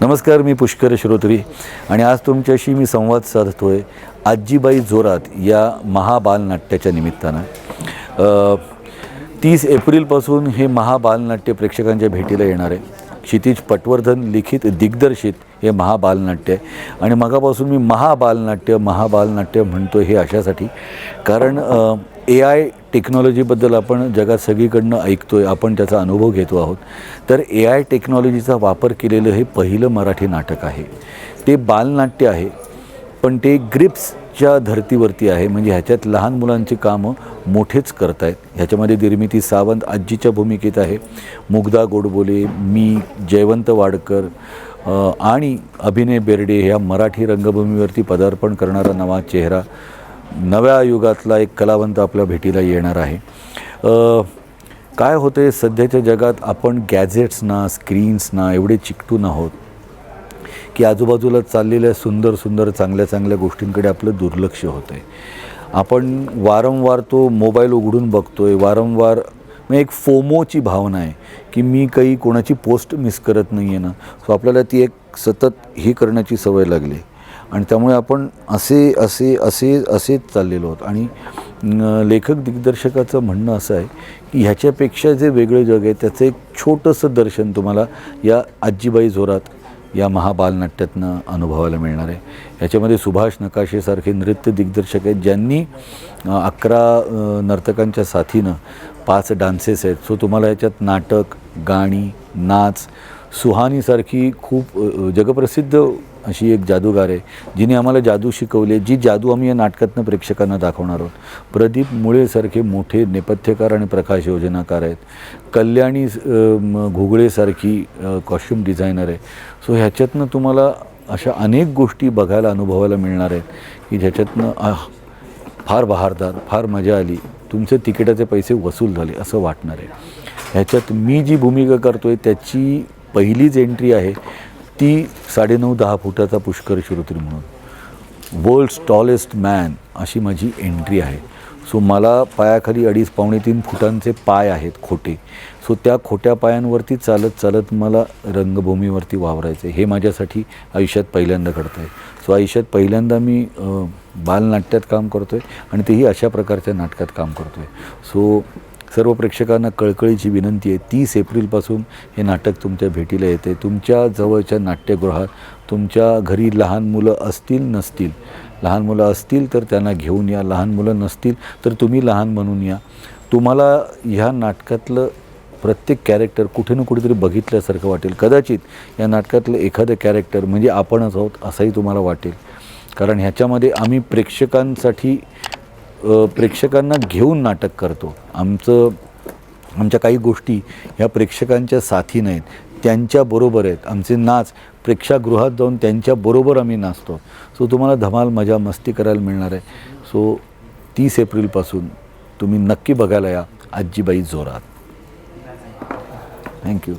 नमस्कार मी पुष्कर श्रोत्री आणि आज तुमच्याशी मी संवाद साधतो आहे आजीबाई जोरात या महाबालनाट्याच्या निमित्तानं. तीस एप्रिलपासून हे महाबालनाट्य प्रेक्षकांच्या भेटीला येणार आहे. क्षितिज पटवर्धन लिखित दिग्दर्शित हे महाबालनाट्य आहे. आणि मगापासून मी महाबालनाट्य महाबालनाट्य म्हणतो हे अशासाठी. कारण ए आय टेक्नॉलॉजीबद्दल आपण जगात सगळीकडनं ऐकतो आहे आपण त्याचा अनुभव घेतो आहोत. तर ए आय टेक्नॉलॉजीचा वापर केलेलं हे पहिलं मराठी नाटक आहे. ते बालनाट्य आहे पण ते ग्रिप्सच्या धर्तीवरती आहे. म्हणजे ह्याच्यात लहान मुलांची कामं मोठेच करतायत. ह्याच्यामध्ये निर्मिती सावंत आजीच्या भूमिकेत आहे. मुग्धा गोडबोले मी जयवंत वाडकर आणि अभिनय बेर्डे ह्या मराठी रंगभूमीवरती पदार्पण करणारा नवा चेहरा. नव्या युगातला एक कलावंत आपल्या भेटीला येणार आहे. काय होतं आहे सध्याच्या जगात आपण गॅझेट्सना स्क्रीन्सना एवढे चिकटून आहोत की आजूबाजूला चाललेल्या सुंदर सुंदर चांगल्या चांगल्या गोष्टींकडे आपलं दुर्लक्ष होतं आहे आपण वारंवार तो मोबाईल उघडून बघतो आहे वारंवार म्हणजे एक फोमोची भावना आहे की मी काही कोणाची पोस्ट मिस करत नाही आहे ना. सो आपल्याला ती एक सतत ही करण्याची सवय लागली. आणि त्यामुळे आपण असे असे असे असेच चाललेलो आहोत. आणि लेखक दिग्दर्शकाचं म्हणणं असं आहे की ह्याच्यापेक्षा जे वेगळं जग आहे त्याचं एक छोटंसं दर्शन तुम्हाला या आजीबाई जोरात या महाबालनाट्यातनं अनुभवायला मिळणार आहे. याच्यामध्ये सुभाष नकाशेसारखे नृत्य दिग्दर्शक आहेत ज्यांनी अकरा नर्तकांच्या साथीनं पाच डान्सेस आहेत. सो तुम्हाला याच्यात नाटक गाणी नाच सुहानीसारखी खूप जगप्रसिद्ध अशी एक जादूगार आहे जिने आम्हाला जादू शिकवली आहे जी जादू आम्ही या नाटकातनं प्रेक्षकांना दाखवणार आहोत. प्रदीप मुळेसारखे मोठे नेपथ्यकार आणि प्रकाश योजनाकार आहेत. कल्याणी घुगळेसारखी कॉस्ट्युम डिझायनर आहे. सो ह्याच्यातनं तुम्हाला अशा अनेक गोष्टी बघायला अनुभवायला मिळणार आहेत की ज्याच्यातनं फार बहारदार फार मजा आली तुमचे तिकिटाचे पैसे वसूल झाले असं वाटणार आहे. ह्याच्यात मी जी भूमिका करतो आहे त्याची पहिलीच एंट्री आहे ती साडेनऊ दहा फुटाचा पुष्कर श्रोत्री म्हणून. वर्ल्ड्स टॉलेस्ट मॅन अशी माझी एंट्री आहे. सो मला पायाखाली अडीच पावणे तीन फुटांचे पाय आहेत खोटे. सो त्या खोट्या पायांवरती चालत चालत मला रंगभूमीवरती वावरायचं आहे हे माझ्यासाठी आयुष्यात पहिल्यांदा घडतं आहे सो आयुष्यात पहिल्यांदा मी बालनाट्यात काम करतो आहे आणि तेही अशा प्रकारच्या नाटकात काम करतो आहे सो सर्व प्रेक्षकांना कळकळीची विनंती आहे. तीस एप्रिलपासून हे नाटक तुमच्या भेटीला येते. तुमच्या जवळच्या नाट्यगृहात तुमच्या घरी लहान मुलं असतील नसतील. लहान मुलं असतील तर त्यांना घेऊन या. लहान मुलं नसतील तर तुम्ही लहान म्हणून या. तुम्हाला ह्या नाटकातलं प्रत्येक कॅरेक्टर कुठे ना कुठेतरी बघितल्यासारखं वाटेल. कदाचित या नाटकातलं एखादं कॅरेक्टर म्हणजे आपणच आहोत असंही तुम्हाला वाटेल. कारण ह्याच्यामध्ये आम्ही प्रेक्षकांसाठी प्रेक्षकांना घेऊन नाटक करतो. आमचं आमच्या काही गोष्टी ह्या प्रेक्षकांच्या साथी नाहीत. त्यांच्याबरोबर आहेत. आमचे नाच प्रेक्षागृहात जाऊन त्यांच्याबरोबर आम्ही नाचतो. सो तुम्हाला धमाल मजा मस्ती करायला मिळणार आहे. सो तीस एप्रिलपासून तुम्ही नक्की बघायला या. आजीबाई जोरात. थँक्यू